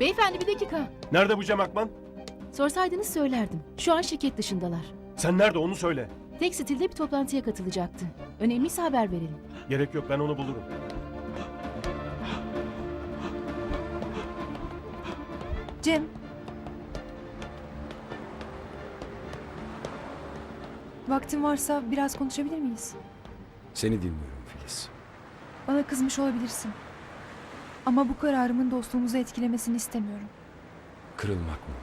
Beyefendi bir dakika. Nerede bu Cem Akman? Sorsaydınız söylerdim. Şu an şirket dışındalar. Sen nerede onu söyle. Tekstil'de bir toplantıya katılacaktı. Önemliyse haber verelim. Gerek yok ben onu bulurum. Cem. Vaktin varsa biraz konuşabilir miyiz? Seni dinliyorum Filiz. Bana kızmış olabilirsin. Ama bu kararımın dostluğumuzu etkilemesini istemiyorum. Kırılmak mı?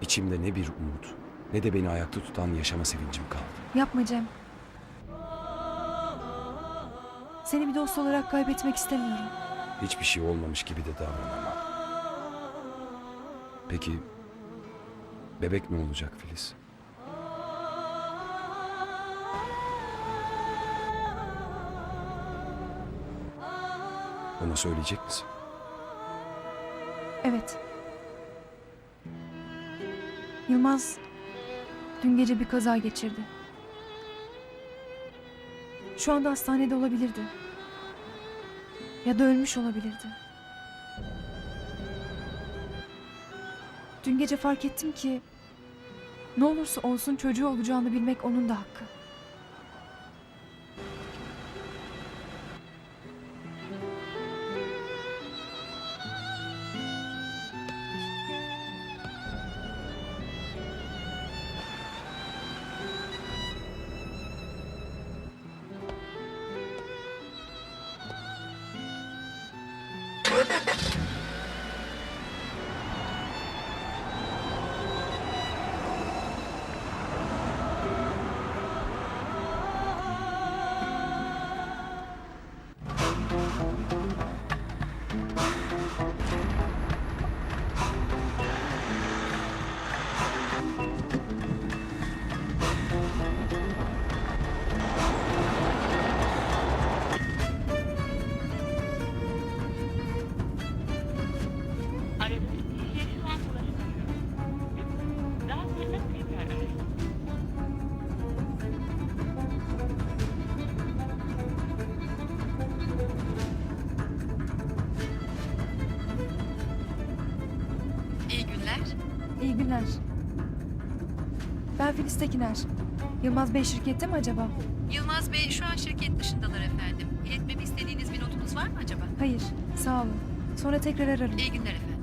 İçimde ne bir umut ne de beni ayakta tutan yaşama sevincim kaldı. Yapma Cem. Seni bir dost olarak kaybetmek istemiyorum. Hiçbir şey olmamış gibi de davranamam. Peki bebek ne olacak Filiz? Ona söyleyecek misin? Evet. Yılmaz dün gece bir kaza geçirdi. Şu anda hastanede olabilirdi. Ya da ölmüş olabilirdi. Dün gece fark ettim ki ne olursa olsun çocuğu olacağını bilmek onun da hakkı. Günler. Ben Filiz Tekiner. Yılmaz Bey şirkette mi acaba? Yılmaz Bey şu an şirket dışındalar efendim. İletmemi istediğiniz bir notunuz var mı acaba? Hayır, sağ olun. Sonra tekrar ararım. İyi günler efendim.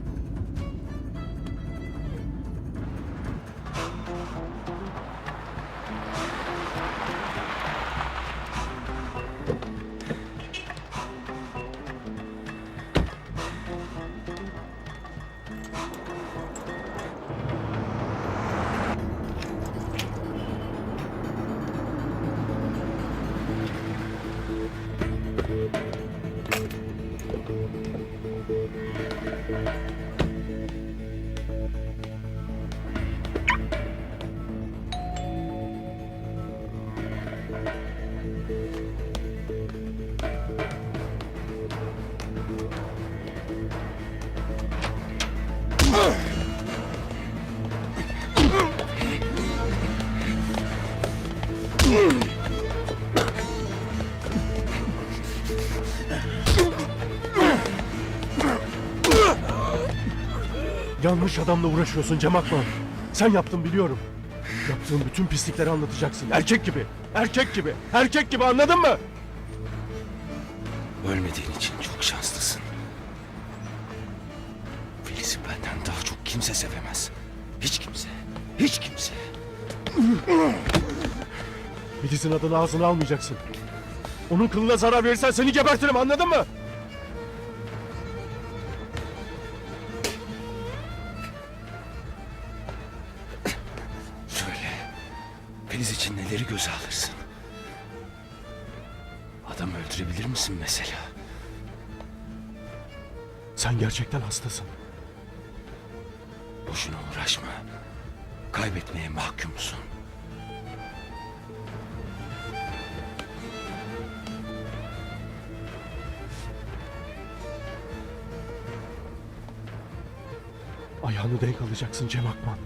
Yanlış adamla uğraşıyorsun Cem Akman. Sen yaptın biliyorum. Yaptığın bütün pislikleri anlatacaksın. Erkek gibi. Erkek gibi. Erkek gibi anladın mı? Ölmediğin için çok şanslısın. Filiz'i benden daha çok kimse sevemez. Hiç kimse. Hiç kimse. Filiz'in adını ağzına almayacaksın. Onun kılına zarar verirsen seni gebertirim anladın mı? Söyle. Filiz için neleri göze alırsın? Adam öldürebilir misin mesela? Sen gerçekten hastasın. Boşuna uğraşma. Kaybetmeye mahkumsun. Ayağını denk alacaksın Cem Akman.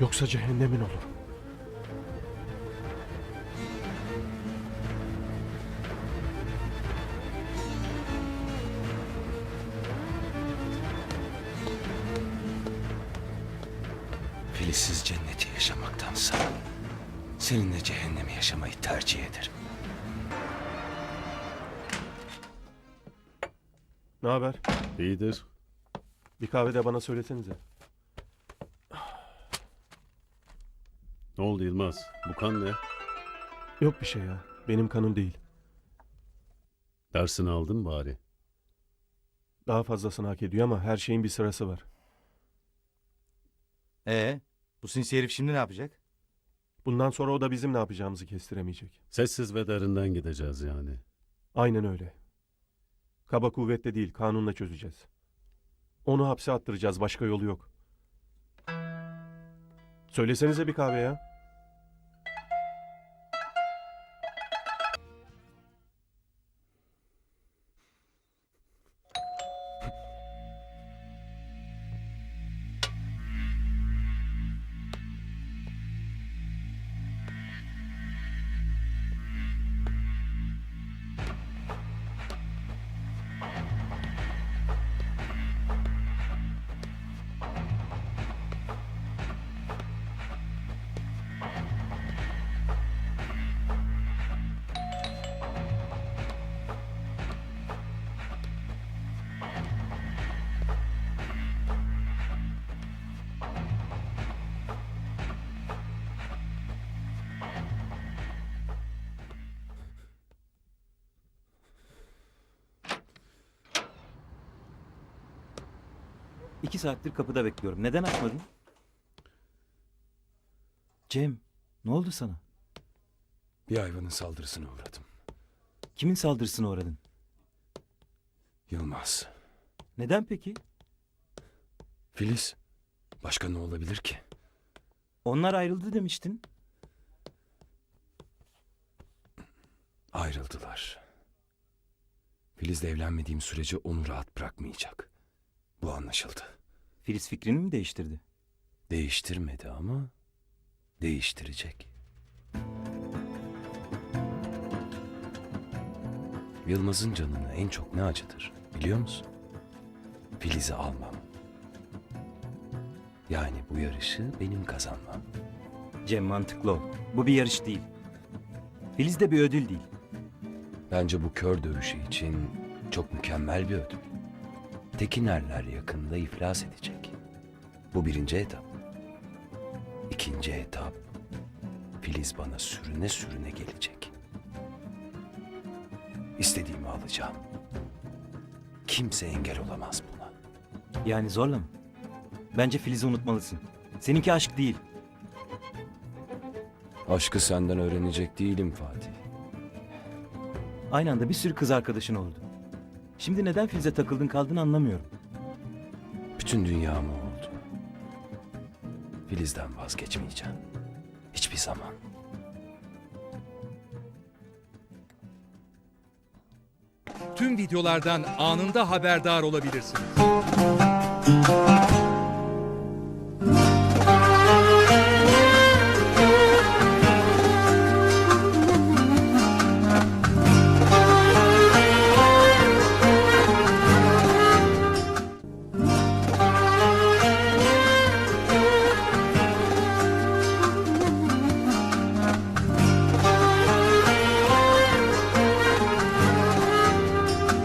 Yoksa cehennemin olur. Filizsiz cenneti yaşamaktansa seninle cehennemi yaşamayı tercih ederim. Ne haber? İyidir. Bir kahve de bana söylesenize. Ne oldu Yılmaz? Bu kan ne? Yok bir şey ya. Benim kanım değil. Dersini aldın bari. Daha fazlasını hak ediyor ama her şeyin bir sırası var. Ee, bu sinsi herif şimdi ne yapacak? Bundan sonra o da bizim ne yapacağımızı kestiremeyecek. Sessiz ve derinden gideceğiz yani. Aynen öyle. Kaba kuvvetle değil, kanunla çözeceğiz. Onu hapse attıracağız, başka yolu yok. Söylesenize bir kahve ya. İki saattir kapıda bekliyorum. Neden açmadın? Cem, ne oldu sana? Bir hayvanın saldırısına uğradım. Kimin saldırısına uğradın? Yılmaz. Neden peki? Filiz. Başka ne olabilir ki? Onlar ayrıldı demiştin. Ayrıldılar. Filiz'le evlenmediğim sürece onu rahat bırakmayacak. Bu anlaşıldı. Filiz fikrini mi değiştirdi? Değiştirmedi ama değiştirecek. Yılmaz'ın canını en çok ne acıtır biliyor musun? Filiz'i almam. Yani bu yarışı benim kazanmam. Cem mantıklı ol. Bu bir yarış değil. Filiz de bir ödül değil. Bence bu kör dövüşü için çok mükemmel bir ödül. Tekinerler yakında iflas edecek. Bu birinci etap. İkinci etap. Filiz bana sürüne sürüne gelecek. İstediğimi alacağım. Kimse engel olamaz buna. Yani zorla mı? Bence Filiz'i unutmalısın. Seninki aşk değil. Aşkı senden öğrenecek değilim Fatih. Aynı anda bir sürü kız arkadaşın oldu. Şimdi neden Filiz'e takıldın kaldın anlamıyorum. Bütün dünyam o oldu. Filiz'den vazgeçmeyeceğim. Hiçbir zaman. tüm videolardan anında haberdar olabilirsiniz.